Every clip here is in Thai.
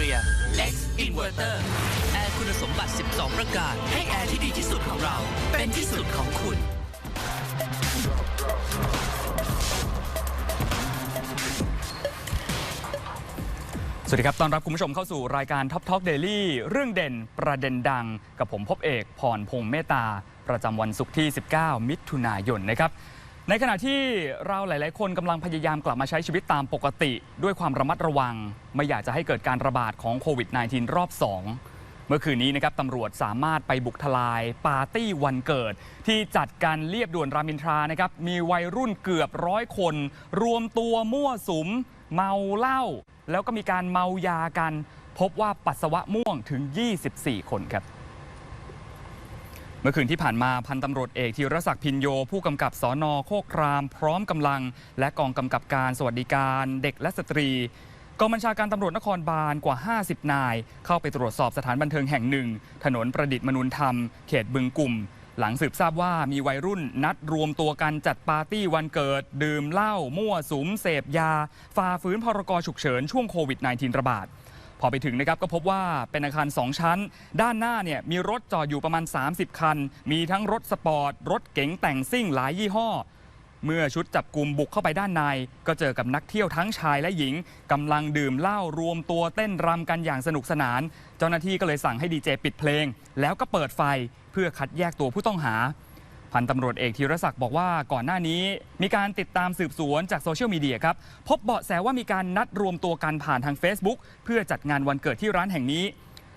Superior X Inverter แอร์คุณสมบัติ 12 ประการ ให้แอร์ที่ดีที่สุดของเรา เป็นที่สุดของคุณ สวัสดีครับ ตอนรับคุณผู้ชมเข้าสู่รายการ Top Talk Daily เรื่องเด่นประเด็นดัง กับผมพบเอกพรพงษ์เมตตา ประจำวันศุกร์ที่ 19 มิถุนายนนะครับ ในขณะที่เราหลาย ๆ คนกำลังพยายามกลับมาใช้ชีวิตตามปกติ ด้วยความระมัดระวัง ไม่อยากจะให้เกิดการระบาดของโควิด -19 รอบ 2 เมื่อคืนนี้นะครับตำรวจสามารถไปบุกทลาย ปาร์ตี้วันเกิด ที่จัดกันเรียบด่วนรามินทรานะครับมีวัยรุ่นเกือบร้อยคน รวมตัวมั่วสุม เมาเหล้าแล้วก็มีการเมายากัน พบว่าปัสสาวะม่วงถึง 24 คนครับ เมื่อคืนที่ผ่านมาพันตำรวจเอกธีรศักดิ์พินโย ผู้กำกับสอนอโคคราม พร้อมกำลัง และกองกำกับการสวัสดิการเด็กและสตรีกองบัญชาการตำรวจนครบาลกว่า 50 นาย เข้าไปตรวจสอบสถานบันเทิงแห่งหนึ่ง ถนนประดิษฐ์มนุนธรรม เขตบึงกลุ่ม หลังสืบทราบว่ามีวัยรุ่นนัดรวมตัวกันจัดปาร์ตี้วันเกิด ดื่มเหล้ามั่วสุมเสพยา ฝ่าฝืนพรกฉุกเฉินช่วงโควิด -19 ระบาด พอไปถึงนะครับก็พบว่าเป็นอาคาร 2 ชั้น ด้านหน้าเนี่ยมีรถจอดอยู่ประมาณ 30 คัน มีทั้งรถสปอร์ต รถเก๋งแต่งซิ่งหลายยี่ห้อ เมื่อชุดจับกลุ่มบุกเข้าไปด้านใน ก็เจอกับนักเที่ยวทั้งชายและหญิงกำลังดื่มเหล้ารวมตัวเต้นรำกันอย่างสนุกสนาน เจ้าหน้าที่ก็เลยสั่งให้ดีเจปิดเพลง แล้วก็เปิดไฟเพื่อคัดแยกตัวผู้ต้องหา พันตำรวจเอกธีรศักดิ์บอกว่าก่อนหน้านี้มีการติดตามสืบสวนจากโซเชียลมีเดียครับ พบเบาะแสว่ามีการนัดรวมตัวกันผ่านทาง Facebook เพื่อจัดงานวันเกิดที่ร้านแห่งนี้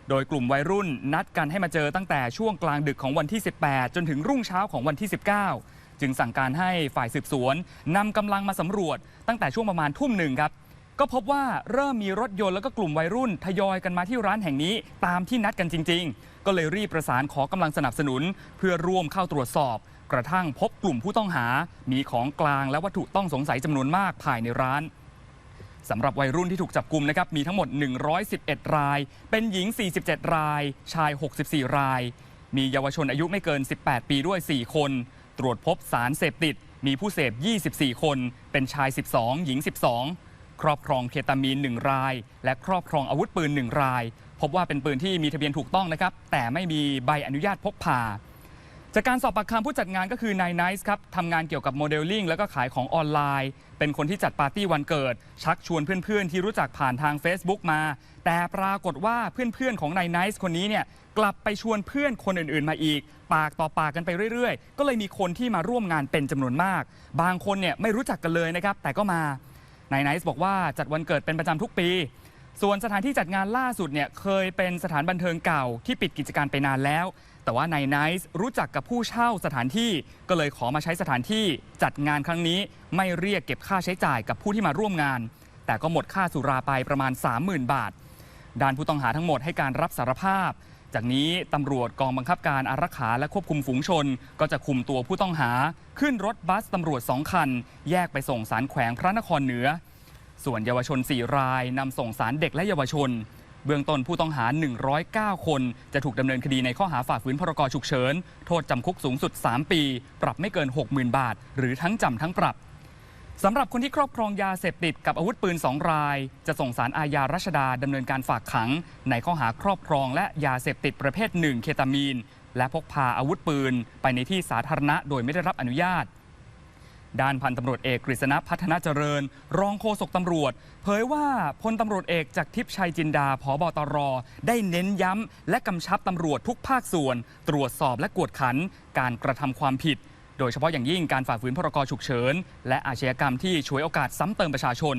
โดยกลุ่มวัยรุ่นนัดกันให้มาเจอตั้งแต่ช่วงกลางดึกของวันที่ 18 จนถึงรุ่งเช้าของวันที่ 19 จึงสั่งการให้ฝ่ายสืบสวนนำกำลังมาสำรวจ ตั้งแต่ช่วงประมาณทุ่มหนึ่งครับก็พบว่าเริ่มมีรถยนต์แล้วก็กลุ่มวัยรุ่นทยอยกันมาที่ร้านแห่งนี้ตามที่นัดกันจริง ๆ ก็เลยรีบประสานขอกำลังสนับสนุน เพื่อร่วมเข้าตรวจสอบ กระทั่งพบกลุ่มผู้ต้องหา มีของกลางและวัตถุต้องสงสัยจำนวนมากภายในร้านสำหรับวัยรุ่นที่ถูกจับกลุ่มนะครับมีทั้งหมด 111 ราย เป็นหญิง 47 ราย ชาย 64 ราย มีเยาวชนอายุไม่เกิน 18 ปีด้วย 4 คน ตรวจพบสารเสพติด มีผู้เสพ 24 คน เป็นชาย 12 หญิง 12 ครอบครองเคตามีน 1 ราย และครอบครองอาวุธปืน 1 ราย พบว่าเป็นปืนที่มีทะเบียนถูกต้องนะครับ แต่ไม่มีใบอนุญาตพกพา จากการสอบปากคำผู้จัดงานก็คือนายไนซ์ครับทำงานเกี่ยวกับโมเดลลิ่งแล้วก็ขายของออนไลน์ เป็นคนที่จัดปาร์ตี้วันเกิด ชักชวนเพื่อนๆ ที่รู้จักผ่านทาง Facebook มา แต่ปรากฏว่าเพื่อนๆของนายไนซ์คนนี้เนี่ยกลับไปชวนเพื่อนคนอื่นๆมาอีก ปากต่อปากกันไปเรื่อยๆ ก็เลยมีคนที่มาร่วมงานเป็นจำนวนมาก บางคนเนี่ยไม่รู้จักกันเลยนะครับแต่ก็มานายไนซ์บอกว่าจัดวันเกิดเป็นประจำทุกปี ส่วนสถานที่จัดงานล่าสุดเนี่ยเคยเป็นสถานบันเทิงเก่าที่ปิดกิจการไปนานแล้ว แต่ว่านายไนซ์รู้จักกับผู้เช่าสถานที่ก็เลยขอมาใช้สถานที่จัดงานครั้งนี้ไม่เรียกเก็บค่าใช้จ่ายกับผู้ที่มาร่วมงาน แต่ก็หมดค่าสุราไปประมาณ 30,000 บาทด้านผู้ต้องหาทั้งหมดให้การรับสารภาพ จากนี้ตำรวจกองบังคับการอารักขาและควบคุมฝูงชน ก็จะคุมตัวผู้ต้องหา ขึ้นรถบัสตำรวจสองคัน แยกไปส่งสารแขวงพระนครเหนือ ส่วนเยาวชน 4 รายนำส่งสารเด็กและเยาวชน เบื้องต้นผู้ต้องหา 109 คน จะถูกดำเนินคดีในข้อหาฝ่าฝืนพรกฉุกเฉิน โทษจำคุกสูงสุด 3 ปี ปรับไม่เกิน 60,000 บาท หรือทั้งจำทั้งปรับสำหรับคนที่ครอบครองยาเสพติดกับอาวุธปืน 2 ราย จะส่งสารอาญารัชดาดำเนินการฝากขัง ในข้อหาครอบครองและยาเสพติดประเภทหนึ่งเคตามีน และพกพาอาวุธปืน ไปในที่สาธารณะโดยไม่ได้รับอนุญาต ด้านพันตำรวจเอกกฤษณะพัฒนาเจริญ รองโฆษกตำรวจ เผยว่าพลตำรวจเอกจากทิพย์ชัยจินดาผบตร ได้เน้นย้ำ และกำชับตำรวจทุกภาคส่วน ตรวจสอบและกวดขัน การกระทำความผิด โดยเฉพาะอย่างยิ่งการฝ่าฝืนพรกฉุกเฉิน และอาชญากรรมที่ฉวยโอกาสซ้ำเติมประชาชน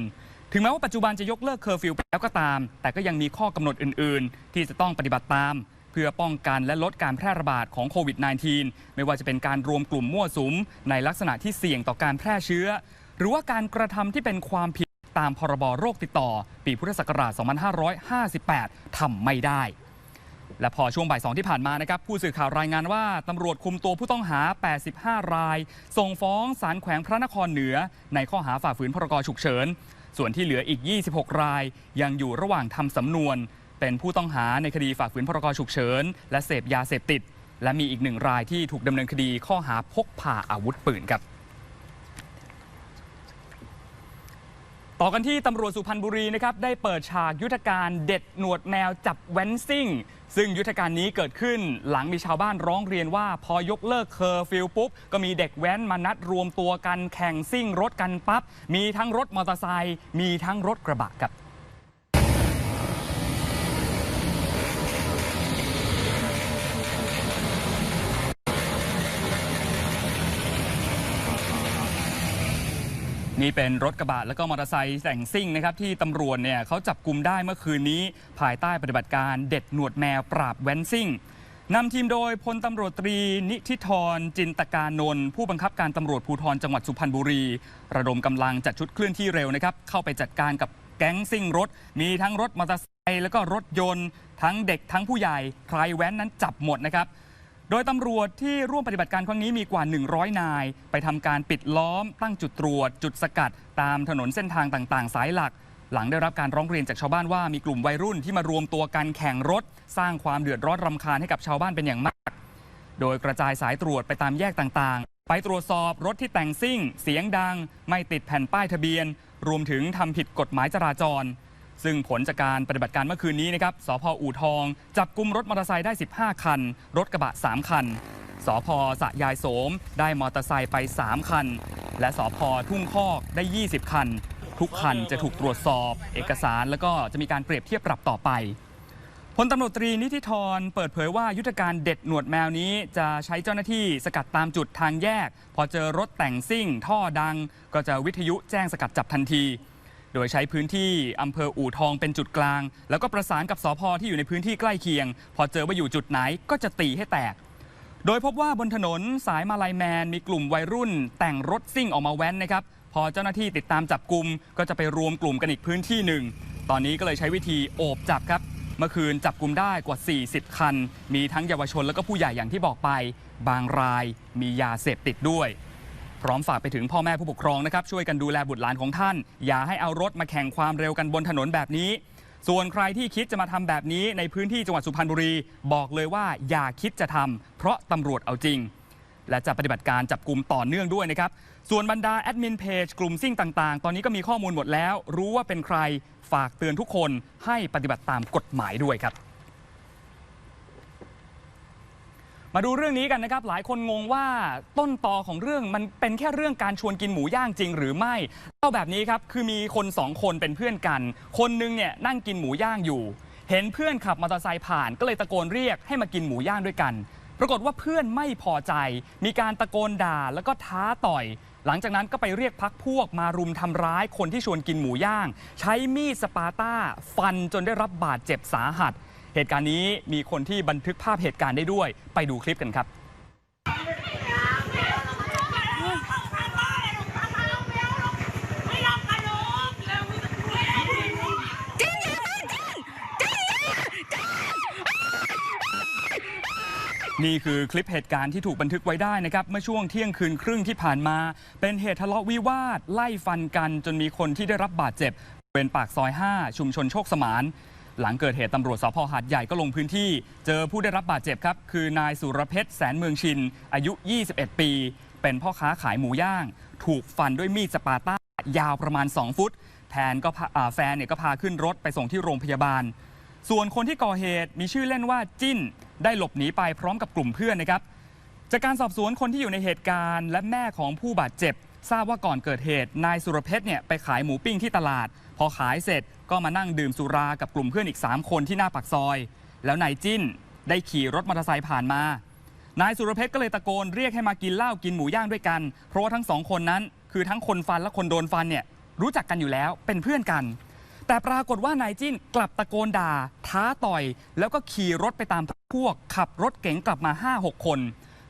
ถึงแม้ว่าปัจจุบันจะยกเลิกเคอร์ฟิวไปแล้วก็ตาม แต่ก็ยังมีข้อกำหนดอื่น ๆ ที่จะต้องปฏิบัติตาม เพื่อป้องกันและลดการแพร่ระบาดของโควิด -19 ไม่ว่าจะเป็นการรวมกลุ่มมั่วสุม ในลักษณะที่เสี่ยงต่อการแพร่เชื้อ หรือว่าการกระทำที่เป็นความผิดตามพรบโรคติดต่อ ปีพุทธศักราช 2558ทำไม่ได้ และพอช่วงบ่ายสองที่ผ่านมานะครับ ผู้สื่อข่าวรายงานว่าตำรวจคุมตัวผู้ต้องหา 85 ราย ส่งฟ้องศาลแขวงพระนครเหนือ ในข้อหาฝ่าฝืนพรกฉุกเฉิน ส่วนที่เหลืออีก 26 ราย ยังอยู่ระหว่างทำสำนวน เป็นผู้ต้องหาในคดีฝ่าฝืนพรกฉุกเฉิน และเสพยาเสพติด และมีอีกหนึ่งรายที่ถูกดำเนินคดีข้อหาพกพาอาวุธปืนครับต่อกันที่ตำรวจสุพรรณบุรีนะครับได้เปิดฉากยุทธการเด็ดหนวดแมวจับแว้นซิ่ง ซึ่งยุทธการนี้เกิดขึ้นหลังมีชาวบ้านร้องเรียนว่าพอยกเลิกเคอร์ฟิลปุ๊บ ก็มีเด็กแว้นมานัดรวมตัวกันแข่งซิ่งรถกันปั๊บมีทั้งรถมอเตอร์ไซค์มีทั้งรถกระบะครับ นี่เป็นรถกระบะแล้วก็มอเตอร์ไซค์แต่งซิ่งนะครับที่ตำรวจเนี่ยเขาจับกลุ่มได้เมื่อคืนนี้ ภายใต้ปฏิบัติการเด็ดหนวดแมวปราบแว้นซิ่งนำทีมโดยพลตำรวจตรีนิธิธรจินตการนนท์ผู้บังคับการตำรวจภูธรจังหวัดสุพรรณบุรี ระดมกำลังจัดชุดเคลื่อนที่เร็วนะครับเข้าไปจัดการกับแก๊งซิ่งรถ มีทั้งรถมอเตอร์ไซค์แล้วก็รถยนต์ ทั้งเด็กทั้งผู้ใหญ่ใครแว้นนั้นจับหมดนะครับ โดยตำรวจที่ร่วมปฏิบัติการครั้งนี้มีกว่า 100 นาย ไปทำการปิดล้อม ตั้งจุดตรวจ จุดสกัด ตามถนนเส้นทางต่างๆ สายหลัก หลังได้รับการร้องเรียนจากชาวบ้านว่ามีกลุ่มวัยรุ่นที่มารวมตัวกันแข่งรถ สร้างความเดือดร้อนรำคาญให้กับชาวบ้านเป็นอย่างมาก โดยกระจายสายตรวจไปตามแยกต่างๆ ไปตรวจสอบรถที่แต่งซิ่ง เสียงดัง ไม่ติดแผ่นป้ายทะเบียน รวมถึงทำผิดกฎหมายจราจร ซึ่งผลจากการปฏิบัติการเมื่อคืนนี้นะครับสพอู่ทอง จับกลุ่มรถมอเตอร์ไซค์ได้ 15 คัน รถกระบะ 3 คันสพสะยายโสม ได้มอเตอร์ไซค์ไป 3 คัน และสพทุ่งคอกได้ 20 คัน ทุกคันจะถูกตรวจสอบ เอกสารแล้วก็จะมีการเปรียบเทียบปรับต่อไปพลตำรวจตรีนิธิธรเปิดเผยว่ายุทธการเด็ดหนวดแมวนี้จะใช้เจ้าหน้าที่สกัดตามจุดทางแยก พอเจอรถแต่งซิ่ง ท่อดัง ก็จะวิทยุแจ้งสกัดจับทันที โดยใช้พื้นที่อำเภออู่ทองเป็นจุดกลาง แล้วก็ประสานกับสพที่อยู่ในพื้นที่ใกล้เคียง พอเจอว่าอยู่จุดไหนก็จะตีให้แตก โดยพบว่าบนถนนสายมาลายแมนมีกลุ่มวัยรุ่น แต่งรถซิ่งออกมาแว้นนะครับพอเจ้าหน้าที่ติดตามจับกลุ่มก็จะไปรวมกลุ่มกันอีกพื้นที่หนึ่ง ตอนนี้ก็เลยใช้วิธีโอบจับครับ เมื่อคืนจับกลุ่มได้กว่า 40 คัน มีทั้งเยาวชนแล้วก็ผู้ใหญ่อย่างที่บอกไป บางรายมียาเสพติดด้วย พร้อมฝากไปถึงพ่อแม่ผู้ปกครองนะครับช่วยกันดูแลบุตรหลานของท่าน อย่าให้เอารถมาแข่งความเร็วกันบนถนนแบบนี้ ส่วนใครที่คิดจะมาทำแบบนี้ในพื้นที่จังหวัดสุพรรณบุรี บอกเลยว่าอย่าคิดจะทำเพราะตำรวจเอาจริง และจะปฏิบัติการจับกลุ่มต่อเนื่องด้วยนะครับส่วนบรรดาแอดมินเพจกลุ่มซิ่งต่างๆ ตอนนี้ก็มีข้อมูลหมดแล้ว รู้ว่าเป็นใครฝากเตือนทุกคนให้ปฏิบัติตามกฎหมายด้วยครับ มาดูเรื่องนี้กันนะครับ หลายคนงงว่าต้นตอของเรื่องมันเป็นแค่เรื่องการชวนกินหมูย่างจริงหรือไม่เล่าแบบนี้ครับคือมีคนสองคนเป็นเพื่อนกัน คนหนึงเนี่ยนั่งกินหมูย่างอยู่ เห็นเพื่อนขับมอเตอร์ไซค์ผ่านก็เลยตะโกนเรียกให้มากินหมูย่างด้วยกัน ปรากฏว่าเพื่อนไม่พอใจ มีการตะโกนด่าแล้วก็ท้าต่อย หลังจากนั้นก็ไปเรียกพักพวกมารุมทำร้ายคนที่ชวนกินหมูย่าง ใช้มีดสปาต้า ฟันจนได้รับบาดเจ็บสาหัส เหตุการณ์นี้มีคนที่บันทึกภาพเหตุการณ์ได้ด้วย ไปดูคลิปกันครับนี่คือคลิปเหตุการณ์ที่ถูกบันทึกไว้ได้นะครับเมื่อช่วงเที่ยงคืนครึ่งที่ผ่านมา เป็นเหตุทะเลาะวิวาท ไล่ฟันกันจนมีคนที่ได้รับบาดเจ็บเป็นปากซอย 5 ชุมชนโชคสมาน หลังเกิดเหตุตำรวจสพหาดใหญ่ก็ลงพื้นที่ เจอผู้ได้รับบาดเจ็บครับ คือนายสุรเพชรแสนเมืองชิน อายุ 21 ปี เป็นพ่อค้าขายหมูย่าง ถูกฟันด้วยมีดสปาต้ายาวประมาณ 2 ฟุตแทนก็แฟนเนี่ยก็พาขึ้นรถไปส่งที่โรงพยาบาล ส่วนคนที่ก่อเหตุมีชื่อเล่นว่าจิ้นได้หลบหนีไปพร้อมกับกลุ่มเพื่อนนะครับจากการสอบสวนคนที่อยู่ในเหตุการณ์และแม่ของผู้บาดเจ็บ ทราบว่าก่อนเกิดเหตุ นายสุรเพชรเนี่ยไปขายหมูปิ้งที่ตลาด พอขายเสร็จ ก็มานั่งดื่มสุรากับกลุ่มเพื่อนอีก 3 คนที่หน้าปากซอย แล้วนายจิ้นได้ขี่รถมอเตอร์ไซค์ผ่านมา นายสุรเพชรก็เลยตะโกนเรียกให้มากินเหล้ากินหมูย่างด้วยกัน เพราะว่าทั้งสองคนนั้น คือทั้งคนฟันและคนโดนฟันเนี่ยรู้จักกันอยู่แล้วเป็นเพื่อนกัน แต่ปรากฏว่านายจิ้นกลับตะโกนด่า ท้าต่อย แล้วก็ขี่รถไปตามพวก ขับรถเก๋งกลับมา 5-6 คน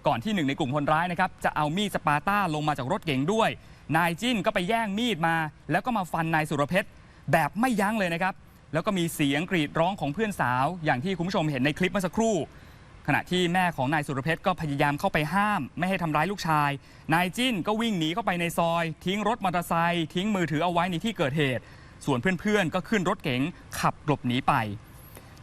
ก่อนที่หนึ่งในกลุ่มคนร้ายนะครับจะเอามีดสปาต้าลงมาจากรถเก๋งด้วย นายจิ้นก็ไปแย่งมีดมา แล้วก็มาฟันนายสุรเพชร แบบไม่ยั้งเลยนะครับ แล้วก็มีเสียงกรีดร้องของเพื่อนสาว อย่างที่คุณผู้ชมเห็นในคลิปเมื่อสักครู่ ขณะที่แม่ของนายสุรเพชรก็พยายามเข้าไปห้าม ไม่ให้ทำร้ายลูกชาย นายจิ้นก็วิ่งหนีเข้าไปในซอย ทิ้งรถมอเตอร์ไซค์ทิ้งมือถือเอาไว้ในที่เกิดเหตุ ส่วนเพื่อนๆ ก็ขึ้นรถเก๋งขับหลบหนีไป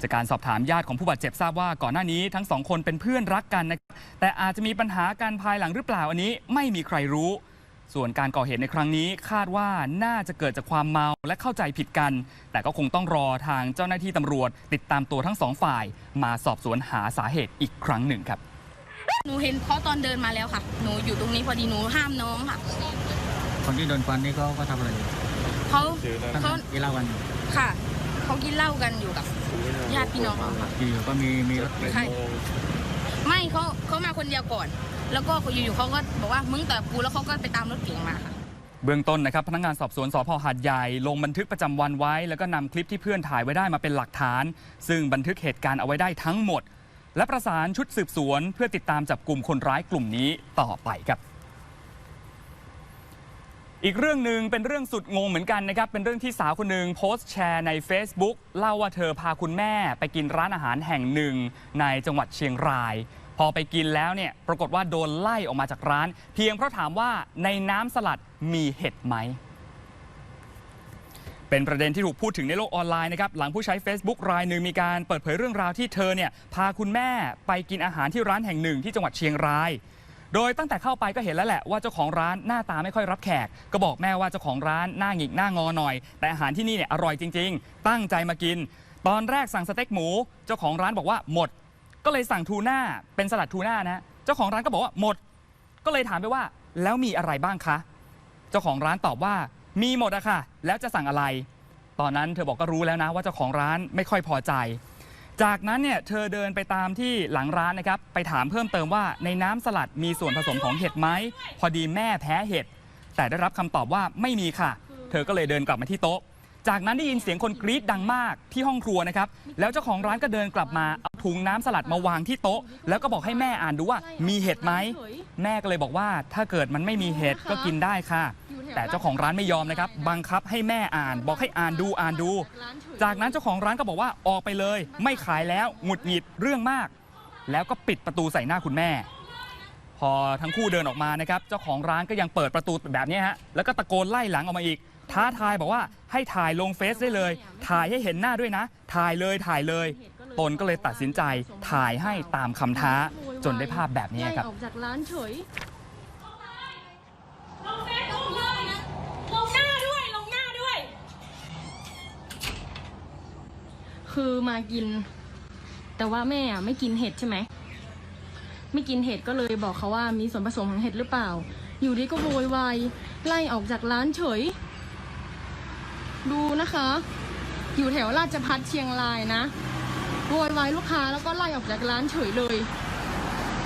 จากการสอบถามญาติของผู้บาดเจ็บทราบว่าก่อนหน้านี้ทั้งสองคนเป็นเพื่อนรักกันนะครับแต่อาจจะมีปัญหาการภายหลังหรือเปล่าอันนี้ไม่มีใครรู้ ส่วนการก่อเหตุในครั้งนี้คาดว่าน่าจะเกิดจากความเมาและเข้าใจผิดกัน แต่ก็คงต้องรอทางเจ้าหน้าที่ตำรวจ ติดตามตัวทั้งสองฝ่าย มาสอบสวนหาสาเหตุอีกครั้งหนึ่งครับ หนูเห็นเขาตอนเดินมาแล้วค่ะ หนูอยู่ตรงนี้พอดีหนูห้ามน้องค่ะ คนที่โดนฟันนี่ก็ก็ทำอะไรอยู่เขาตั้งเขากี่เล่ากันอยู่ค่ะ เขากินเหล้ากันอยู่กับญาติพี่น้องเขาค่ะอยู่ๆก็มีมีรถเก๋ง ใช่ไม่เขาเขามาคนเดียวก่อน แล้วก็อยู่ๆเขาก็บอกว่ามึงแต่กูแล้วเขาก็ไปตามรถเก๋งมาค่ะ เบื้องต้นนะครับพนักงานสอบสวนสพหาดใหญ่ ลงบันทึกประจำวันไว้ แล้วก็นำคลิปที่เพื่อนถ่ายไว้ได้มาเป็นหลักฐาน ซึ่งบันทึกเหตุการณ์เอาไว้ได้ทั้งหมด และประสานชุดสืบสวน เพื่อติดตามจับกลุ่มคนร้ายกลุ่มนี้ต่อไปครับอีกเรื่องหนึ่งเป็นเรื่องสุดงงเหมือนกันนะครับ เป็นเรื่องที่สาวคนหนึ่งโพสต์แชร์ใน Facebook เล่าว่าเธอพาคุณแม่ไปกินร้านอาหารแห่งหนึ่งในจังหวัดเชียงราย อไปกินแล้วเนี่ยปรากฏว่าโดนไล่ออกมาจากร้าน เพียงเพราะถามว่าในน้ำสลัดมีเห็ดไหม เป็นประเด็นที่ถูกพูดถึงในโลกออนไลน์นะครับหลังผู้ใช้ Facebook รายหนึ่งมีการเปิดเผยเรื่องราวที่เธอเนี่ยพาคุณแม่ไปกินอาหารที่ร้านแห่งหนึ่งที่จังหวัดเชียงรายโดยตั้งแต่เข้าไปก็เห็นแล้วแหละว่าเจ้าของร้านหน้าตาไม่ค่อยรับแขก ก็บอกแม่ว่าเจ้าของร้านหน้าหงิกหน้างอหน่อย แต่อาหารที่นี่เนี่ยอร่อยจริง ๆ ตั้งใจมากิน ตอนแรกสั่งสเต็กหมู เจ้าของร้านบอกว่าหมด ก็เลยสั่งทูน่าเป็นสลัดทูน่านะเจ้าของร้านก็บอกว่าหมด ก็เลยถามไปว่า แล้วมีอะไรบ้างคะ เจ้าของร้านตอบว่า มีหมดอะค่ะ แล้วจะสั่งอะไร ตอนนั้นเธอบอกก็รู้แล้วนะว่าเจ้าของร้านไม่ค่อยพอใจ จากนั้นเนี่ยเธอเดินไปตามที่หลังร้านนะครับไปถามเพิ่มเติมว่าในน้ำสลัดมีส่วนผสมของเห็ดไหมพอดีแม่แพ้เห็ดแต่ได้รับคำตอบว่าไม่มีค่ะ เธอก็เลยเดินกลับมาที่โต๊ะ จากนั้นได้ยินเสียงคนกรี๊ดดังมากที่ห้องครัวนะครับ แล้วเจ้าของร้านก็เดินกลับมาเอาถุงน้ำสลัดมาวางที่โต๊ะ แล้วก็บอกให้แม่อ่านดูว่ามีเห็ดไหม แม่ก็เลยบอกว่าถ้าเกิดมันไม่มีเห็ดก็กินได้ค่ะ แต่เจ้าของร้านไม่ยอมนะครับ บังคับให้แม่อ่าน บอกให้อ่านดูอ่านดู จากนั้นเจ้าของร้านก็บอกว่าออกไปเลย ไม่ขายแล้วหงุดหงิดเรื่องมาก แล้วก็ปิดประตูใส่หน้าคุณแม่พอทั้งคู่เดินออกมานะครับ เจ้าของร้านก็ยังเปิดประตูแบบนี้ฮะ แล้วก็ตะโกนไล่หลังออกมาอีก ท้าทายบอกว่าให้ถ่ายลงเฟซได้เลย ถ่ายให้เห็นหน้าด้วยนะ ถ่ายเลยถ่ายเลย ตนก็เลยตัดสินใจถ่ายให้ตามคำท้าจนได้ภาพแบบนี้ครับไล่ออกจากร้านเฉย ลงเฟซบุ๊กเลยลงหน้าด้วยลงหน้าด้วย คือมากิน แต่ว่าแม่อะไม่กินเห็ดใช่ไหม ไม่กินเห็ดก็เลยบอกเขาว่ามีส่วนผสมของเห็ดหรือเปล่า อยู่ดีก็โวยวายไล่ออกจากร้านเฉย ดูนะคะ อยู่แถวราชพัฒเชียงรายนะโวยวายลูกค้าแล้วก็ไล่ออกจากร้านเฉยเลย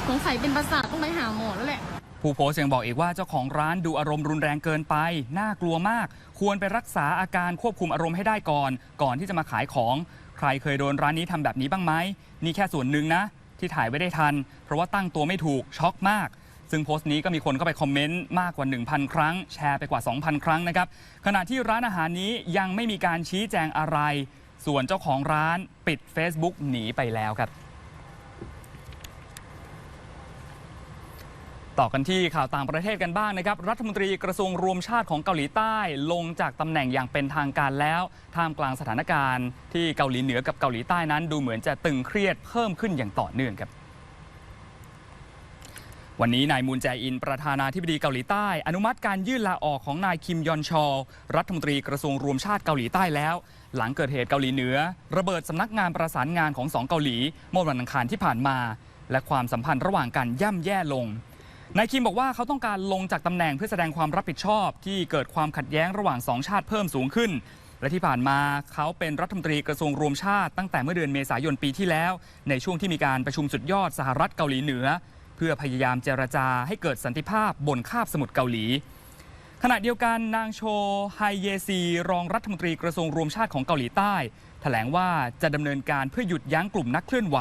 สงสัยเป็นประสาทต้องไปหาหมอแล้วแหละ ผู้โพสต์ยังบอกอีกว่าเจ้าของร้านดูอารมณ์รุนแรงเกินไป น่ากลัวมาก ควรไปรักษาอาการควบคุมอารมณ์ให้ได้ก่อน ก่อนที่จะมาขายของ ใครเคยโดนร้านนี้ทำแบบนี้บ้างไหมนี่แค่ส่วนหนึ่งนะ ที่ถ่ายไว้ได้ทัน เพราะว่าตั้งตัวไม่ถูกช็อกมาก ซึ่งโพสต์นี้ก็มีคนเข้าไปคอมเมนต์มากกว่า 1,000 ครั้ง แชร์ไปกว่า 2,000 ครั้งนะครับ ขณะที่ร้านอาหารนี้ยังไม่มีการชี้แจงอะไร ส่วนเจ้าของร้านปิด Facebook หนีไปแล้วครับ ต่อกันที่ข่าวต่างประเทศกันบ้างนะครับ รัฐมนตรีกระทรวงรวมชาติของเกาหลีใต้ลงจากตำแหน่งอย่างเป็นทางการแล้ว ท่ามกลางสถานการณ์ ที่เกาหลีเหนือกับเกาหลีใต้นั้น ดูเหมือนจะตึงเครียดเพิ่มขึ้นอย่างต่อเนื่องครับ วันนี้นายมูนแจอิน ประธานาธิบดีเกาหลีใต้ อนุมัติการยื่นลาออกของนายคิมยอนชอลรัฐมนตรีกระทรวงรวมชาติเกาหลีใต้แล้ว หลังเกิดเหตุเกาหลีเหนือ ระเบิดสำนักงานประสานงานของสองเกาหลี เมื่อวันอังคารที่ผ่านมา และความสัมพันธ์ระหว่างกันย่ำแย่ลงนายคิมบอกว่าเขาต้องการลงจากตำแหน่งเพื่อแสดงความรับผิดชอบ ที่เกิดความขัดแย้งระหว่างสองชาติเพิ่มสูงขึ้น และที่ผ่านมาเขาเป็นรัฐมนตรีกระทรวงรวมชาติตั้งแต่เมื่อเดือนเมษายนปีที่แล้ว ในช่วงที่มีการประชุมสุดยอดสหรัฐเกาหลีเหนือ เพื่อพยายามเจรจาให้เกิดสันติภาพบนคาบสมุทรเกาหลี ขณะเดียวกันนางโชไฮเยซี รองรัฐมนตรีกระทรวงรวมชาติของเกาหลีใต้ แถลงว่าจะดำเนินการเพื่อหยุดยั้งกลุ่มนักเคลื่อนไหว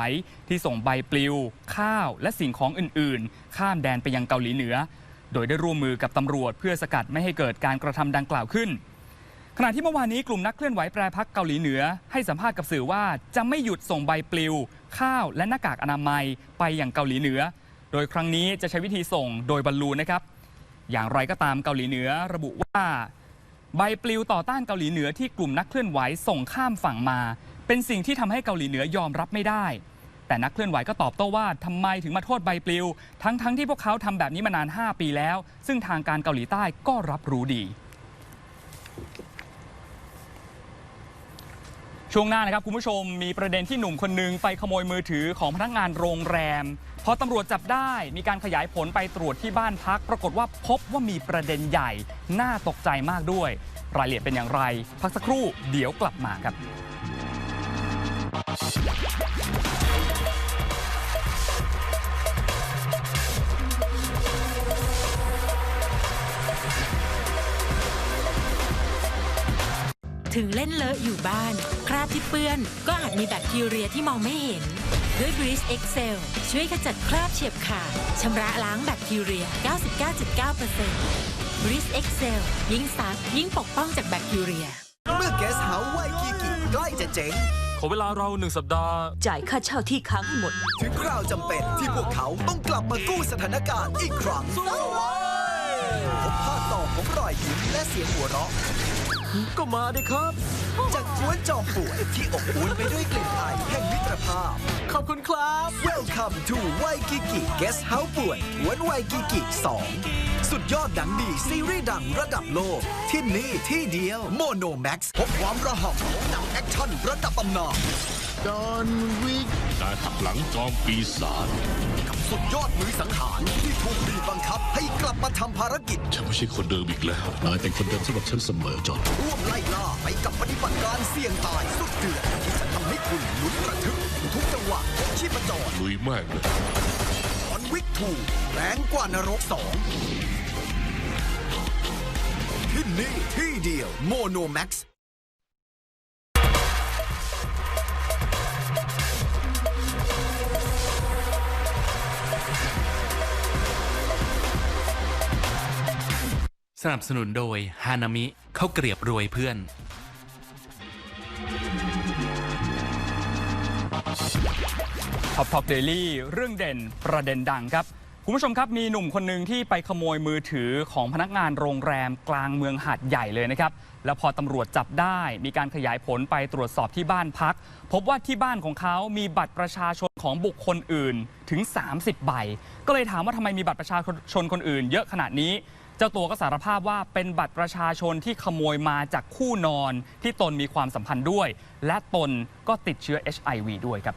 ที่ส่งใบปลิว ข้าว และสิ่งของอื่น ๆ ข้ามแดนไปยังเกาหลีเหนือ โดยได้ร่วมมือกับตำรวจ เพื่อสกัดไม่ให้เกิดการกระทำดังกล่าวขึ้นขณะที่เมื่อวานนี้กลุ่มนักเคลื่อนไหวแปรพักเกาหลีเหนือ ให้สัมภาษณ์กับสื่อว่าจะไม่หยุดส่งใบปลิว ข้าวและหน้ากากอนามัยไปยังเกาหลีเหนือ โดยครั้งนี้จะใช้วิธีส่งโดยบอลลูนนะครับ อย่างไรก็ตามเกาหลีเหนือระบุว่า ใบปลิวต่อต้านเกาหลีเหนือที่กลุ่มนักเคลื่อนไหวส่งข้ามฝั่งมา เป็นสิ่งที่ทำให้เกาหลีเหนือยอมรับไม่ได้ แต่นักเคลื่อนไหวก็ตอบโต้ว่าทำไมถึงมาโทษใบปลิว ทั้งๆที่พวกเขาทำแบบนี้มานาน 5 ปีแล้ว ซึ่งทางการเกาหลีใต้ก็รับรู้ดี ช่วงหน้านะครับคุณผู้ชมมีประเด็นที่หนุ่มคนหนึงไปขโมยมือถือของพนักงานโรงแรมพอตำรวจจับได้มีการขยายผลไปตรวจที่บ้านพัก ปรากฏว่าพบว่ามีประเด็นใหญ่ น่าตกใจมากด้วย รายละเอียดเป็นอย่างไร พักสักครู่เดี๋ยวกลับมาครับ ถึงเล่นเลอะอยู่บ้าน คราบที่เปื้อนก็อาจมีแบคทีเรียที่มองไม่เห็น ด้วย Breeze Excel ช่วยขจัดคราบเฉียบขาดชำระล้างแบคทีเรีย 99.9% Breeze Excel ยิ่งซักยิ่งปกป้องจากแบคทีเรีย เมื่อเกสเฮาส์ไวกิกิใกล้จะเจ๊งขอเวลาเราหนึ่งสัปดาห์ จ่ายค่าเช่าที่ค้างให้หมด ถึงคราวจำเป็นที่พวกเขาต้องกลับมากู้สถานการณ์อีกครั้งพบภาคต่อของรอยยิ้มและเสียงหัวเราะ ก็มาดิครับ จากกวนจอมป่วยที่อบอุ่นไปด้วยกลิ่นไอแห่งมิตรภาพ ขอบคุณครับ Welcome to ไวกิกิ Guest House ป่วนกวนไวกิกิ 2 สุดยอดหนังดีซีรีส์ดังระดับโลก ที่นี่ที่เดียว Mono Max พบความระห่ำของหนังแอคชั่นระดับตำนานจอห์นวิก การหักหลังจอมปีศาจกับ สุดยอดมือสังหารที่ถูกบีบบังคับให้กลับมาทำภารกิจ ฉันไม่ใช่คนเดิมอีกแล้ว นายเป็นคนเดิมสำหรับฉันเสมอจอห์นร่วมไล่ล่าไปกับปฏิบัติการเสี่ยงตายสุดเดือดที่จะทำให้คุณลุ้นระทึกทุกจังหวะของชีพจรลุยแม่งเลยออนวิกทูแรงกว่านรกสองที่นี่ที่เดียวโมโนแม็กซ์ สนับสนุนโดยฮานามิข้าวเกรียบรวยเพื่อน ท็อปท็อปเดลี่เรื่องเด่นประเด็นดังครับ คุณผู้ชมครับมีหนุ่มคนหนึ่งที่ไปขโมยมือถือของพนักงานโรงแรมกลางเมืองหาดใหญ่เลยนะครับ แล้วพอตำรวจจับได้มีการขยายผลไปตรวจสอบที่บ้านพัก พบว่าที่บ้านของเขามีบัตรประชาชนของบุคคลอื่นถึง 30 ใบ ก็เลยถามว่าทำไมมีบัตรประชาชนคนอื่น เยอะขนาดนี้ จ้าตัวก็สารภาพว่าเป็นบัตรประชาชนที่ขโมยมาจากคู่นอนที่ตนมีความสัมพันธ์ด้วย และตนก็ติดเชื้อ HIV ด้วยครับ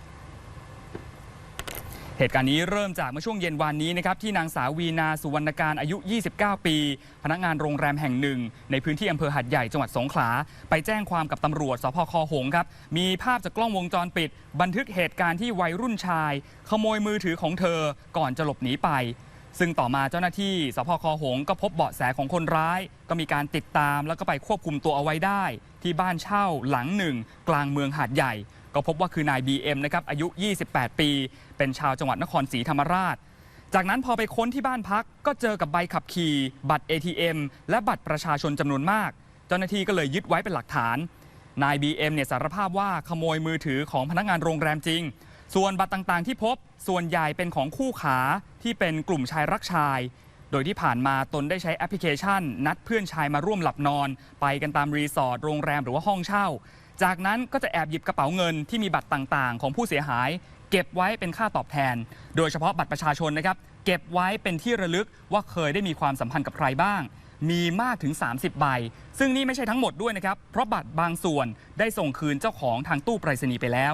เหตุการณ์นี้เริ่มจากเมื่อช่วงเย็นวานนี้นะครับที่นางสาววีนาสุวรรณการอายุ 29 ปี พนักงานโรงแรมแห่งหนึ่ง ในพื้นที่อำเภอหัดใหญ่จังหวัดสงขลา ไปแจ้งความกับตำรวจสพคหงครับ มีภาพจากกล้องวงจรปิด บันทึกเหตุการณ์ที่วัยรุ่นชาย ขโมยมือถือของเธอก่อนจะหลบหนีไป ซึ่งต่อมาเจ้าหน้าที่สพคหงก็พบเบาะแสของคนร้าย ก็มีการติดตามแล้วก็ไปควบคุมตัวเอาไว้ได้ ที่บ้านเช่าหลังหนึ่ง กลางเมืองหาดใหญ่ ก็พบว่าคือนาย BM นะครับอายุ 28 ปี เป็นชาวจังหวัดนครศรีธรรมราช จากนั้นพอไปค้นที่บ้านพักก็เจอกับใบขับขี่ บัตร ATM และบัตรประชาชนจำนวนมาก เจ้าหน้าที่ก็เลยยึดไว้เป็นหลักฐานนาย BM เนี่ยสารภาพว่าขโมยมือถือของพนักงานโรงแรมจริง ส่วนบัตรต่างๆ ที่พบส่วนใหญ่เป็นของคู่ขาที่เป็นกลุ่มชายรักชาย โดยที่ผ่านมาตนได้ใช้แอปพลิเคชัน นัดเพื่อนชายมาร่วมหลับนอน ไปกันตามรีสอร์ทโรงแรมหรือว่าห้องเช่า จากนั้นก็จะแอบหยิบกระเป๋าเงินที่มีบัตรต่างๆ ของผู้เสียหาย เก็บไว้เป็นค่าตอบแทน โดยเฉพาะบัตรประชาชนนะครับเก็บไว้เป็นที่ระลึกว่าเคยได้มีความสัมพันธ์กับใครบ้างมีมากถึง 30 ใบ ซึ่งนี่ไม่ใช่ทั้งหมดด้วยนะครับ เพราะบัตรบางส่วนได้ส่งคืนเจ้าของทางตู้ไปรษณีย์ไปแล้ว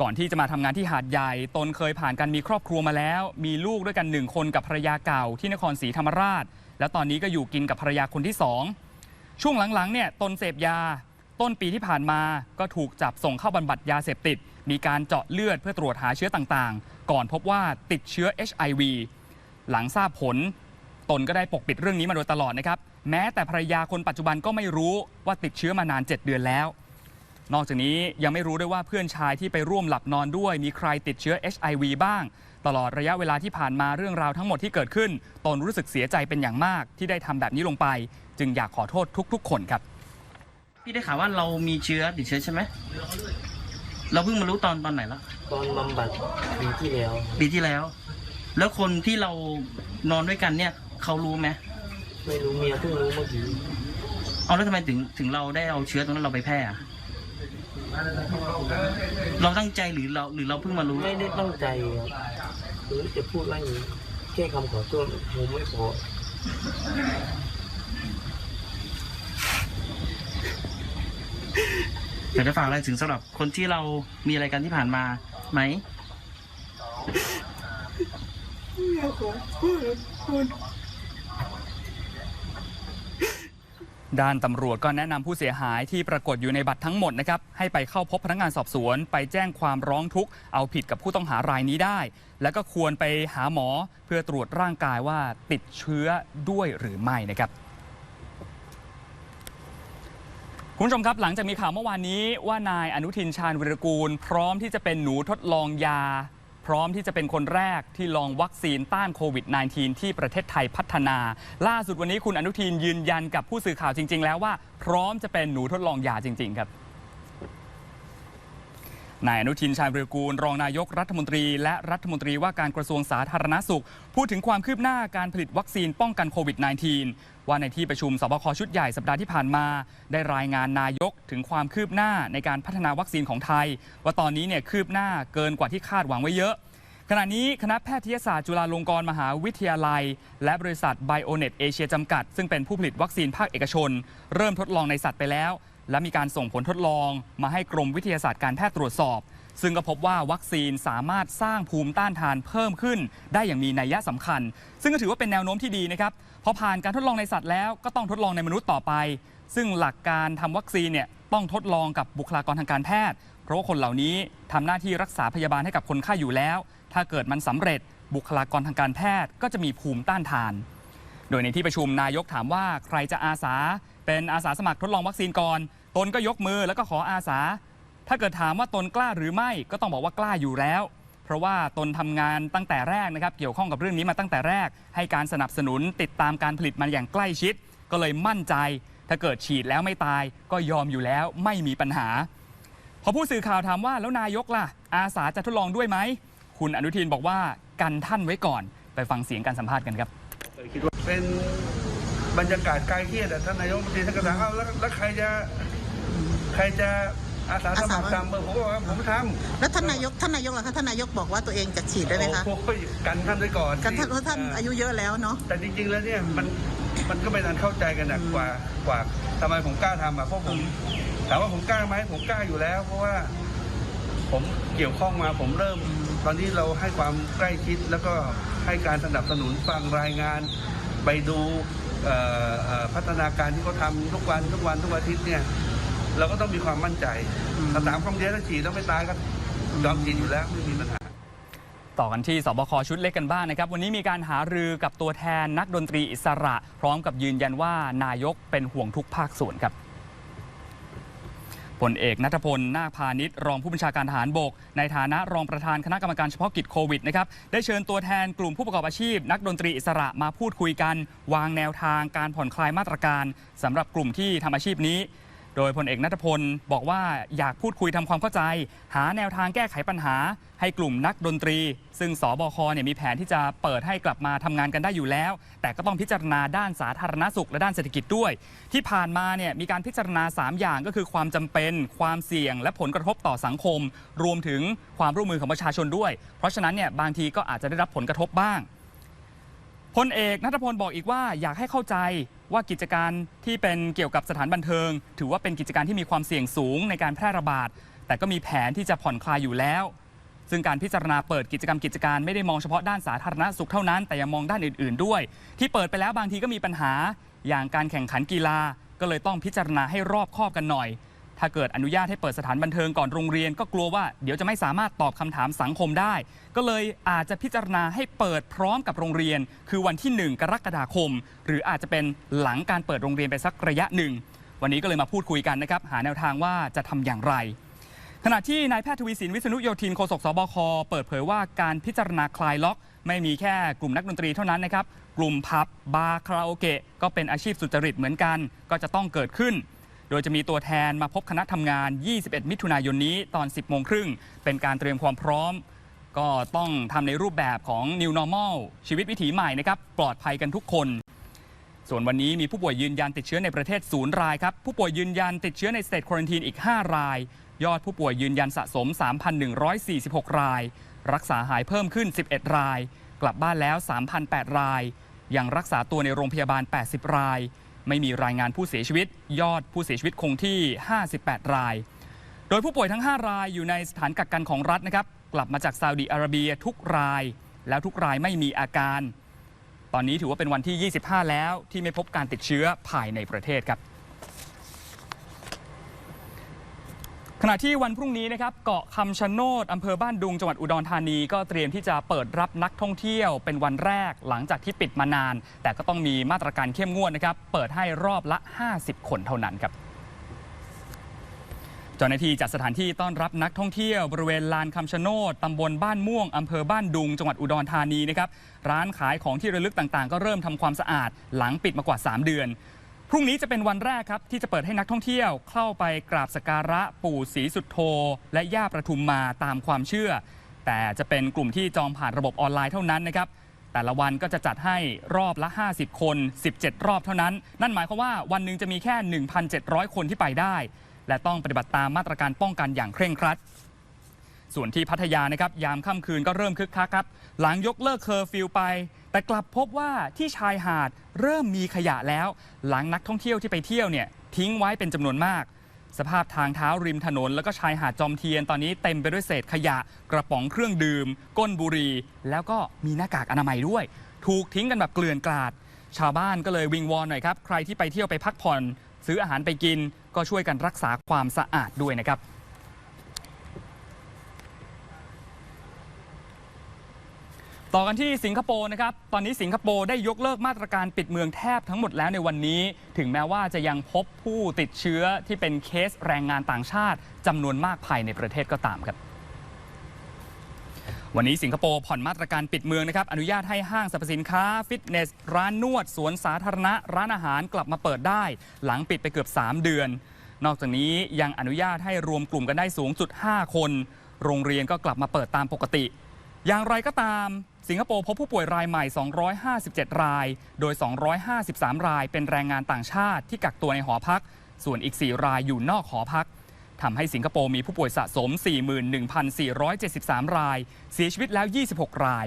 ก่อนที่จะมาทำงานที่หาดใหญ่ ตนเคยผ่านการมีครอบครัวมาแล้ว มีลูกด้วยกันหนึ่งคนกับภรรยาเก่าที่นครศรีธรรมราช แล้วตอนนี้ก็อยู่กินกับภรรยาคนที่สองช่วงหลังๆเนี่ยตนเสพยา ต้นปีที่ผ่านมาก็ถูกจับส่งเข้าบำบัดยาเสพติด มีการเจาะเลือดเพื่อตรวจหาเชื้อต่างๆ ก่อนพบว่าติดเชื้อ HIV หลังทราบผล ตนก็ได้ปกปิดเรื่องนี้มาโดยตลอดนะครับ แม้แต่ภรรยาคนปัจจุบันก็ไม่รู้ว่าติดเชื้อมานาน 7 เดือนแล้ว นอกจากนี้ยังไม่รู้ด้วยว่าเพื่อนชายที่ไปร่วมหลับนอนด้วย มีใครติดเชื้อ HIV บ้าง ตลอดระยะเวลาที่ผ่านมาเรื่องราวทั้งหมดที่เกิดขึ้น ตนรู้สึกเสียใจเป็นอย่างมากที่ได้ทำแบบนี้ลงไป จึงอยากขอโทษทุก ๆ คนครับ พี่ได้ข่าวว่าเรามีเชื้อติดเชื้อใช่ไหม เราเพิ่งมารู้ตอนตอนไหนละตอนบำบัดปีที่แล้ว ปีที่แล้ว แล้วคนที่เรานอนด้วยกันเนี่ย เขารู้ไหมไม่รู้เมียเพิ่งรู้เมื่อกี้ เอาแล้วทำไมถึงถึงเราได้เอาเชื้อตรงนั้นเราไปแพร่อะ เราตั้งใจหรือเราหรือเราเพิ่งมารู้ไม่ได้ตั้งใจครับหรือจะพูดว่าอย่างนี้แค่คำขอโทษผมไม่พออยากจะฝากอะไรถึงสำหรับคนที่เรามีอะไรกันที่ผ่านมาไหม ด้านตำรวจก็แนะนำผู้เสียหายที่ปรากฏอยู่ในบัตรทั้งหมดนะครับให้ไปเข้าพบพนักงานสอบสวน ไปแจ้งความร้องทุกข์เอาผิดกับผู้ต้องหารายนี้ได้ แล้วก็ควรไปหาหมอเพื่อตรวจร่างกายว่าติดเชื้อด้วยหรือไม่นะครับคุณผู้ชมครับหลังจากมีข่าวเมื่อวานนี้ว่านายอนุทินชาญวิรกูล พร้อมที่จะเป็นหนูทดลองยา พร้อมที่จะเป็นคนแรกที่ลองวัคซีนต้านโควิด -19 ที่ประเทศไทยพัฒนา ล่าสุดวันนี้คุณอนุทินยืนยันกับผู้สื่อข่าวจริง ๆ แล้วว่า พร้อมจะเป็นหนูทดลองยาจริง ๆ ครับ นายอนุทินชาญวิรกูล รองนายกรัฐมนตรี และรัฐมนตรีว่าการกระทรวงสาธารณสุข พูดถึงความคืบหน้าการผลิตวัคซีนป้องกันโควิด -19 ว่าในที่ประชุมสบคชุดใหญ่สัปดาห์ที่ผ่านมา ได้รายงานนายกถึงความคืบหน้าในการพัฒนาวัคซีนของไทย ว่าตอนนี้เนี่ยคืบหน้าเกินกว่าที่คาดหวังไว้เยอะขณะนี้คณะแพทยศาสตร์จุฬาลงกรณ์มหาวิทยาลัย และบริษัทไบโอเน็ตเอเชียจำกัด ซึ่งเป็นผู้ผลิตวัคซีนภาคเอกชน เริ่มทดลองในสัตว์ไปแล้ว และมีการส่งผลทดลองมาให้กรมวิทยาศาสตร์การแพทย์ตรวจสอบ ซึ่งก็พบว่าวัคซีนสามารถสร้างภูมิต้านทานเพิ่มขึ้น ได้อย่างมีนัยสำคัญ ซึ่งก็ถือว่าเป็นแนวโน้มที่ดีนะครับพอผ่านการทดลองในสัตว์แล้วก็ต้องทดลองในมนุษย์ต่อไป ซึ่งหลักการทำวัคซีนเนี่ยต้องทดลองกับบุคลากรทางการแพทย์ เพราะว่าคนเหล่านี้ทำหน้าที่รักษาพยาบาลให้กับคนไข้อยู่แล้ว ถ้าเกิดมันสำเร็จบุคลากรทางการแพทย์ก็จะมีภูมิต้านทาน โดยในที่ประชุมนายกถามว่าใครจะอาสา เป็นอาสาสมัครทดลองวัคซีนก่อน ตนก็ยกมือแล้วก็ขออาสา ถ้าเกิดถามว่าตนกล้าหรือไม่ก็ต้องบอกว่ากล้าอยู่แล้ว เพราะว่าตนทำงานตั้งแต่แรกนะครับ เกี่ยวข้องกับเรื่องนี้มาตั้งแต่แรก ให้การสนับสนุนติดตามการผลิตมันอย่างใกล้ชิด ก็เลยมั่นใจ ถ้าเกิดฉีดแล้วไม่ตาย ก็ยอมอยู่แล้วไม่มีปัญหา พอผู้สื่อข่าวถามว่าแล้วนายกล่ะ อาสาจะทดลองด้วยไหมคุณอนุทินบอกว่ากันท่านไว้ก่อน ไปฟังเสียงการสัมภาษณ์กันครับเป็นบรรยากาศคลายเครียดท่านนายกมนตรีท่านก็ถามเอาแล้วใครจะ ครจะอาสาสมัครทำเออผมก็บอกว่าผมทำแล้วท่านนายกท่านนายกล่ะคะท่านนายกบอกว่าตัวเองจะฉีดได้ไหมคะโอ้ยกันท่านไว้ก่อนกันท่านเพราะท่านอายุเยอะแล้วเนาะแต่จริง ๆ แล้วเนี่ยมันมันก็ไม่นานเข้าใจกันนะกว่ากว่าทำไมผมกล้าทำอะเพราะผมถามว่าผมกล้าไหมผมกล้าอยู่แล้ว เพราะว่าผมเกี่ยวข้องมาผมเริ่ม ตอนนี้เราให้ความใกล้ชิดแล้วก็ให้การสนับสนุนฟังรายงาน ไปดูเอ่อเอ่อพัฒนาการที่เขาทำทุกวันทุกวันทุกอาทิตย์เนี่ย เราก็ต้องมีความมั่นใจถ้าถามคำเดียวถ้าฉีดแล้วไม่ตายก็ยอมฉีดอยู่แล้วไม่มีปัญหาต่อกันที่สบคชุดเล็กกันบ้างนะครับ วันนี้มีการหารือกับตัวแทนนักดนตรีอิสระ พร้อมกับยืนยันว่านายกเป็นห่วงทุกภาคส่วนครับพลเอกนัทพล นาคพาณิชย์รองผู้บัญชาการทหารบก ในฐานะรองประธานคณะกรรมการเฉพาะกิจโควิดนะครับได้เชิญตัวแทนกลุ่มผู้ประกอบอาชีพ นักดนตรีอิสระมาพูดคุยกัน วางแนวทางการผ่อนคลายมาตรการสำหรับกลุ่มที่ทำอาชีพนี้ โดยพลเอกนัทพลบอกว่าอยากพูดคุยทำความเข้าใจ หาแนวทางแก้ไขปัญหา ให้กลุ่มนักดนตรี ซึ่งสบคเนี่ยมีแผนที่จะเปิดให้กลับมาทำงานกันได้อยู่แล้ว แต่ก็ต้องพิจารณาด้านสาธารณสุขและด้านเศรษฐกิจด้วย ที่ผ่านมาเนี่ยมีการพิจารณา 3 อย่างก็คือความจำเป็น ความเสี่ยง และผลกระทบต่อสังคม รวมถึงความร่วมมือของประชาชนด้วย เพราะฉะนั้นเนี่ยบางทีก็อาจจะได้รับผลกระทบบ้างพลเอกนัทพลบอกอีกว่าอยากให้เข้าใจ ว่ากิจการที่เป็นเกี่ยวกับสถานบันเทิง ถือว่าเป็นกิจการที่มีความเสี่ยงสูงในการแพร่ระบาด แต่ก็มีแผนที่จะผ่อนคลายอยู่แล้ว ซึ่งการพิจารณาเปิดกิจกรรมกิจการไม่ได้มองเฉพาะด้านสาธารณสุขเท่านั้น แต่ยังมองด้านอื่น ๆ ด้วย ที่เปิดไปแล้วบางทีก็มีปัญหา อย่างการแข่งขันกีฬาก็เลยต้องพิจารณาให้รอบคอบกันหน่อย ถ้าเกิดอนุญาตให้เปิดสถานบันเทิงก่อนโรงเรียน ก็กลัวว่าเดี๋ยวจะไม่สามารถตอบคำถามสังคมได้ ก็เลยอาจจะพิจารณาให้เปิดพร้อมกับโรงเรียน คือวันที่ 1 กรกฎาคม หรืออาจจะเป็นหลังการเปิดโรงเรียนไปสักระยะหนึ่ง วันนี้ก็เลยมาพูดคุยกันนะครับหาแนวทางว่าจะทำอย่างไรขณะที่นายแพทย์ทวีสินวิษณุโยธินโฆษกสบคเปิดเผยว่าการพิจารณาคลายล็อก ไม่มีแค่กลุ่มนักดนตรีเท่านั้นนะครับ กลุ่มผับบาร์คาราโอเกะก็เป็นอาชีพสุจริตเหมือนกัน ก็จะต้องเกิดขึ้น โดยจะมีตัวแทนมาพบคณะทำงาน 21 มิถุนายนนี้ตอน 10 โมงครึ่ง เป็นการเตรียมความพร้อม ก็ต้องทำในรูปแบบของ New Normal ชีวิตวิถีใหม่นะครับปลอดภัยกันทุกคน ส่วนวันนี้มีผู้ป่วยยืนยันติดเชื้อในประเทศศูนย์รายครับ ผู้ป่วยยืนยันติดเชื้อในสเตทควอนตีนอีก 5 ราย ยอดผู้ป่วยยืนยันสะสม 3,146 ราย รักษาหายเพิ่มขึ้น 11 ราย กลับบ้านแล้ว 3,008 ราย ยังรักษาตัวในโรงพยาบาล 80 ราย ไม่มีรายงานผู้เสียชีวิต ยอดผู้เสียชีวิตคงที่ 58 ราย โดยผู้ป่วยทั้ง 5 รายอยู่ในสถานกักกันของรัฐนะครับ กลับมาจากซาอุดิอาระเบียทุกราย แล้วทุกรายไม่มีอาการ ตอนนี้ถือว่าเป็นวันที่ 25 แล้วที่ไม่พบการติดเชื้อภายในประเทศครับ ขณะที่วันพรุ่งนี้นะครับเกาะคำชะโนดอำเภอบ้านดุงจังหวัดอุดรธานีก็เตรียมที่จะเปิดรับนักท่องเที่ยวเป็นวันแรกหลังจากที่ปิดมานาน แต่ก็ต้องมีมาตรการเข้มงวดนะครับ เปิดให้รอบละ 50 คนเท่านั้นครับเจ้าหน้าที่จัดสถานที่ต้อนรับนักท่องเที่ยวบริเวณลานคำชะโนดตำบลบ้านม่วงอำเภอบ้านดุง จังหวัดอุดรธานีนะครับ ร้านขายของที่ระลึกต่างๆ ก็เริ่มทำความสะอาดหลังปิดมากว่า 3 เดือน พรุ่งนี้จะเป็นวันแรกครับ ที่จะเปิดให้นักท่องเที่ยวเข้าไปกราบสการะปู่ศรีสุดโธและย่าประทุมมาตามความเชื่อ แต่จะเป็นกลุ่มที่จองผ่านระบบออนไลน์เท่านั้นนะครับแต่ละวันก็จะจัดให้รอบละ 50 คน 17 รอบเท่านั้น นั่นหมายความว่าวันหนึ่งจะมีแค่ 1,700 คนที่ไปได้ และต้องปฏิบัติตามมาตรการป้องกันอย่างเคร่งครัด ส่วนที่พัทยานะครับยามค่ำคืนก็เริ่มคึกคักครับ หลังยกเลิกเคอร์ฟิวไป แต่กลับพบว่าที่ชายหาดเริ่มมีขยะแล้ว หลังนักท่องเที่ยวที่ไปเที่ยวเนี่ยทิ้งไว้เป็นจำนวนมาก สภาพทางเท้าริมถนน แล้วก็ชายหาดจอมเทียนตอนนี้เต็มไปด้วยเศษขยะ กระป๋องเครื่องดื่ม ก้นบุหรี่แล้วก็มีหน้ากากอนามัยด้วย ถูกทิ้งกันแบบเกลื่อนกลาด ชาวบ้านก็เลยวิงวอนหน่อยครับ ใครที่ไปเที่ยวไปพักผ่อน ซื้ออาหารไปกิน ก็ช่วยกันรักษาความสะอาดด้วยนะครับ ต่อกันที่สิงคโปร์นะครับ ตอนนี้สิงคโปร์ได้ยกเลิกมาตรการปิดเมืองแทบทั้งหมดแล้วในวันนี้ ถึงแม้ว่าจะยังพบผู้ติดเชื้อที่เป็นเคสแรงงานต่างชาติจำนวนมากภายในประเทศก็ตามครับ วันนี้สิงคโปร์ผ่อนมาตรการปิดเมืองนะครับ อนุญาตให้ห้างสรรพสินค้า ฟิตเนส ร้านนวด สวนสาธารณะ ร้านอาหารกลับมาเปิดได้ หลังปิดไปเกือบ 3 เดือน นอกจากนี้ยังอนุญาตให้รวมกลุ่มกันได้สูงสุด 5 คน โรงเรียนก็กลับมาเปิดตามปกติ อย่างไรก็ตาม สิงคโปร์พบผู้ป่วยรายใหม่ 257 ราย โดย 253 รายเป็นแรงงานต่างชาติที่กักตัวในหอพัก ส่วนอีก 4 รายอยู่นอกหอพักทำให้สิงคโปร์มีผู้ป่วยสะสม 41,473 ราย เสียชีวิตแล้ว 26 ราย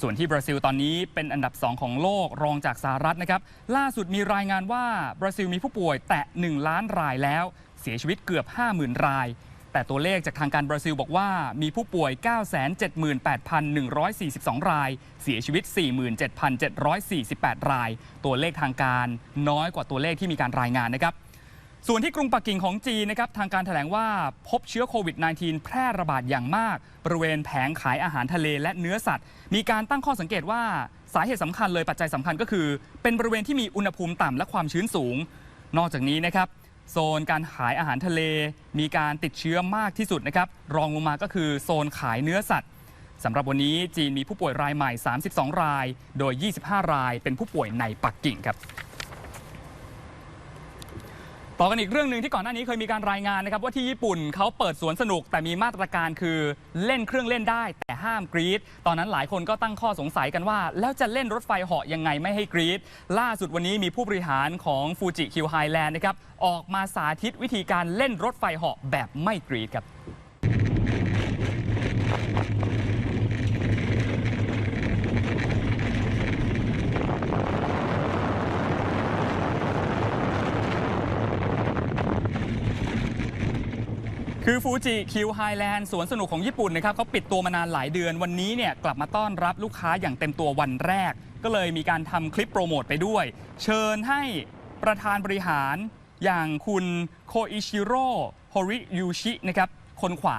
ส่วนที่บราซิลตอนนี้เป็นอันดับ 2 ของโลกรองจากสหรัฐนะครับ ล่าสุดมีรายงานว่าบราซิลมีผู้ป่วยแตะ 1 ล้านรายแล้ว เสียชีวิตเกือบ 50,000 ราย แต่ตัวเลขจากทางการบราซิลบอกว่ามีผู้ป่วย 978,142 ราย เสียชีวิต 47,748 ราย ตัวเลขทางการน้อยกว่าตัวเลขที่มีการรายงานนะครับ ส่วนที่กรุงปักกิ่งของจีนนะครับทางการแถลงว่าพบเชื้อโควิด -19 แพร่ระบาดอย่างมาก บริเวณแผงขายอาหารทะเลและเนื้อสัตว์ มีการตั้งข้อสังเกตว่าสาเหตุสำคัญเลยปัจจัยสำคัญก็คือ เป็นบริเวณที่มีอุณหภูมิต่ำและความชื้นสูง นอกจากนี้นะครับ โซนการขายอาหารทะเล มีการติดเชื้อมากที่สุดนะครับ รองลงมาก็คือโซนขายเนื้อสัตว์สำหรับวันนี้จีนมีผู้ป่วยรายใหม่ 32 ราย โดย 25 รายเป็นผู้ป่วยในปักกิ่งครับ ต่อกันอีกเรื่องหนึ่งที่ก่อนหน้านี้เคยมีการรายงานนะครับว่าที่ญี่ปุ่นเขาเปิดสวนสนุก แต่มีมาตรการคือเล่นเครื่องเล่นได้ แต่ห้ามกรีดตอนนั้นหลายคนก็ตั้งข้อสงสัยกันว่า แล้วจะเล่นรถไฟเหาะยังไงไม่ให้กรีดล่าสุดวันนี้มีผู้บริหารของฟูจิคิวไฮแลนด์นะครับออกมาสาธิตวิธีการเล่นรถไฟเหาะแบบไม่กรีดครับ คือฟูจิคิวไฮแลนด์สวนสนุกของญี่ปุ่นนะครับเขาปิดตัวมานานหลายเดือนวันนี้เนี่ยกลับมาต้อนรับลูกค้าอย่างเต็มตัววันแรก ก็เลยมีการทำคลิปโปรโมทไปด้วย เชิญให้ประธานบริหารอย่างคุณโคอิชิโร่โฮริยูชินะครับคนขวา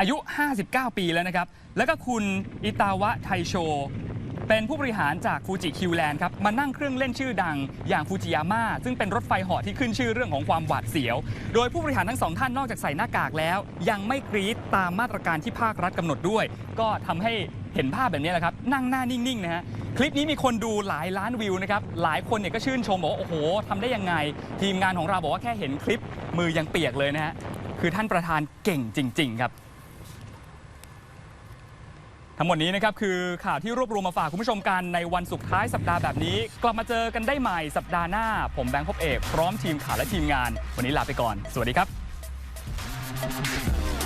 อายุ 59 ปีแล้วนะครับ แล้วก็คุณอิตาวะไทโช เป็นผู้บริหารจากฟูจิคิวแลนด์ครับมานั่งเครื่องเล่นชื่อดังอย่างฟูจิยาม่าซึ่งเป็นรถไฟเหาะที่ขึ้นชื่อเรื่องของความหวาดเสียว โดยผู้บริหารทั้งสองท่านนอกจากใส่หน้ากากแล้ว ยังไม่กรี๊ดตามมาตรการที่ภาครัฐกำหนดด้วย ก็ทำให้เห็นภาพแบบนี้แหละครับ นั่งหน้านิ่งๆนะฮะคลิปนี้มีคนดูหลายล้านวิวนะครับ หลายคนเนี่ยก็ชื่นชมบอกว่าโอ้โหทำได้ยังไง ทีมงานของเราบอกว่าแค่เห็นคลิปมือยังเปียกเลยนะฮะคือท่านประธานเก่งจริง ๆ ครับ ทั้งหมดนี้นะครับคือข่าวที่รวบรวมมาฝากคุณผู้ชมกันในวันสุดท้ายสัปดาห์แบบนี้ กลับมาเจอกันได้ใหม่สัปดาห์หน้า ผมแบงค์พบเอก พร้อมทีมข่าวและทีมงาน วันนี้ลาไปก่อน สวัสดีครับครับ